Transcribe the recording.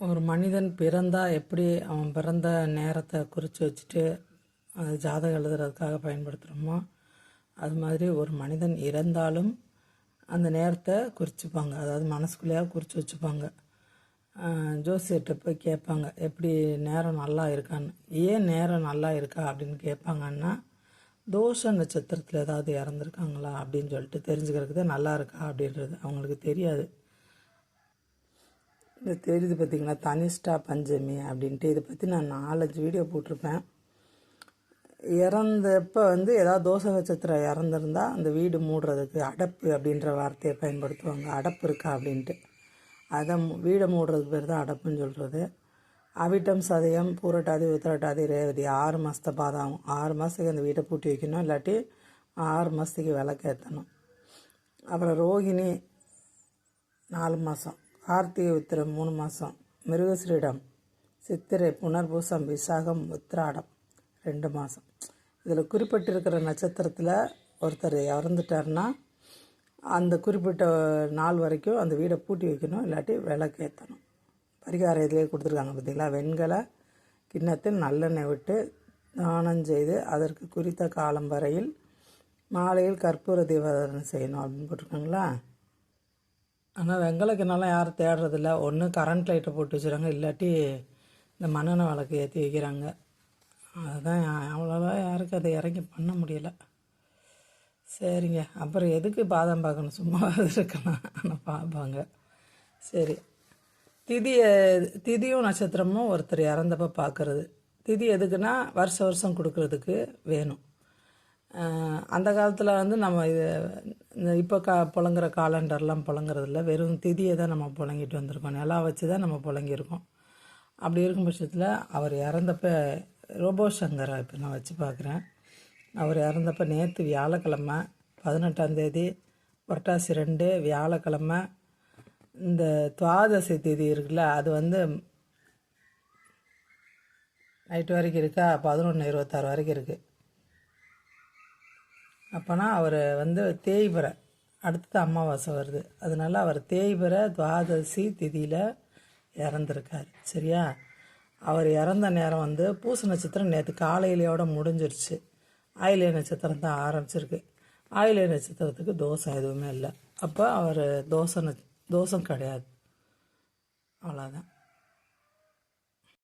ஒரு மனிதன் பிறந்தா எப்படி அவன் பிறந்த நேரத்தை குறித்து வச்சுட்டு அது ஜாதகம் எழுதுறதுக்காக பயன்படுத்துகிறோமோ அது மாதிரி ஒரு மனிதன் இறந்தாலும் அந்த நேரத்தை குறிச்சுப்பாங்க. அதாவது மனசுக்குள்ளேயே குறித்து வச்சுப்பாங்க. ஜோசியர்கிட்ட போய் கேட்பாங்க எப்படி நேரம் நல்லா இருக்கான்னு? ஏன் நேரம் நல்லா இருக்கா? அப்படின்னு கேட்பாங்கன்னா தோஷ நட்சத்திரத்தில் ஏதாவது இறந்துருக்காங்களா? அப்படின்னு சொல்லிட்டு தெரிஞ்சுக்கிறதுக்கு நல்லா இருக்கா அப்படின்றது அவங்களுக்கு தெரியாது. இது தெரியுது பார்த்தீங்களா தனிஷ்டா பஞ்சமி அப்படின்ட்டு. இதை பற்றி நான் நாலஞ்சு வீடியோ போட்டிருப்பேன். இறந்தப்போ வந்து ஏதாவது தோசை நட்சத்திரம் இறந்துருந்தா அந்த வீடு மூடுறதுக்கு அடப்பு அப்படின்ற வார்த்தையை பயன்படுத்துவாங்க. அடப்பு இருக்கா அப்படின்ட்டு. அதை வீடை மூடுறதுக்கு பேர் தான் அடப்புன்னு சொல்கிறது அவிட்டம் சதயம் பூரட்டாதி உத்திரட்டாதி ரேவதி. ஆறு மாதத்தை பாதம் ஆறு மாதத்துக்கு அந்த வீட்டை பூட்டி வைக்கணும். இல்லாட்டி ஆறு மாதத்துக்கு விளக்கேற்றணும் அப்புறம் ரோகிணி நாலு மாதம் கார்த்திகை உத்திரம் மூணு மாதம் மிருகஸ்ரீடம் சித்திரை புனர்பூசம் விசாகம் உத்திராடம் ரெண்டு மாதம் இதில் குறிப்பிட்டிருக்கிற நட்சத்திரத்தில் ஒருத்தர் இறந்துட்டாருன்னா அந்த குறிப்பிட்ட நாள் வரைக்கும் அந்த வீடை பூட்டி வைக்கணும் இல்லாட்டி விளக்கேற்றணும் பரிகாரம் இதிலே கொடுத்துருக்காங்க பார்த்தீங்களா வெண்கல கிண்ணத்தில் நல்லெண்ணெய் விட்டு தானம் செய்து அதற்கு குறித்த காலம் வரையில் மாலையில் கற்பூர தீபாவளி செய்யணும் அப்படின்னு போட்டிருக்காங்களா? ஆனால் வெங்கலக்கிணெல்லாம் யாரும் தேடுறதில்ல. ஒன்று கரண்ட் லைட்டை போட்டு வச்சுறாங்க இல்லாட்டி இந்த மண்ணெண்ணெய் விளக்கு ஏற்றி வைக்கிறாங்க. அதுதான் அவ்வளோவா யாருக்கும் அதை இறங்கி பண்ண முடியல. சரிங்க. அப்புறம் எதுக்கு பாதம் பார்க்கணும் சும்மா இருக்கலாம். ஆனால் பார்ப்பாங்க சரி. திதியை திதியும் நட்சத்திரமும் ஒருத்தர் இறந்தப்போ பார்க்குறது திதி எதுக்குன்னா வருஷ வருஷம் கொடுக்கறதுக்கு வேணும். அந்த காலத்தில் வந்து நம்ம இது இந்த இப்போ கா புழங்குற காலண்டர்லாம் புழங்குறதில்ல வெறும் திதியை தான் நம்ம புழங்கிட்டு வந்திருக்கோம். நிலா வச்சு தான் நம்ம புழங்கியிருக்கோம் அப்படி இருக்கும் பட்சத்தில் அவர் இறந்தப்ப ரோபோ சங்கரை இப்போ நான் வச்சு பார்க்குறேன் அவர் இறந்தப்ப நேற்று வியாழக்கிழமை பதினெட்டாந்தேதி புரட்டாசி ரெண்டு வியாழக்கிழமை இந்த துவாதசி தேதி இருக்குல்ல அது வந்து நைட்டு வரைக்கும் இருக்கா? பதினொன்று இருபத்தாறு வரைக்கும் இருக்குது அப்போனா அவர் வந்து தேய்பிறை அடுத்தது அமாவாசை வருது. அதனால அவர் தேய்பிறை துவாதசி திதியில் இறந்துருக்கார். சரியா? அவர் இறந்த நேரம் வந்து பூச நட்சத்திரம் நேற்று காலையிலையோட முடிஞ்சிருச்சு. ஆயிலை நட்சத்திரம் தான் ஆரம்பிச்சிருக்கு. ஆயிலை நட்சத்திரத்துக்கு தோசம் எதுவுமே இல்லை. அப்போ அவர் தோசை நட்ச- தோசம் கிடையாது. அவ்வளோதான்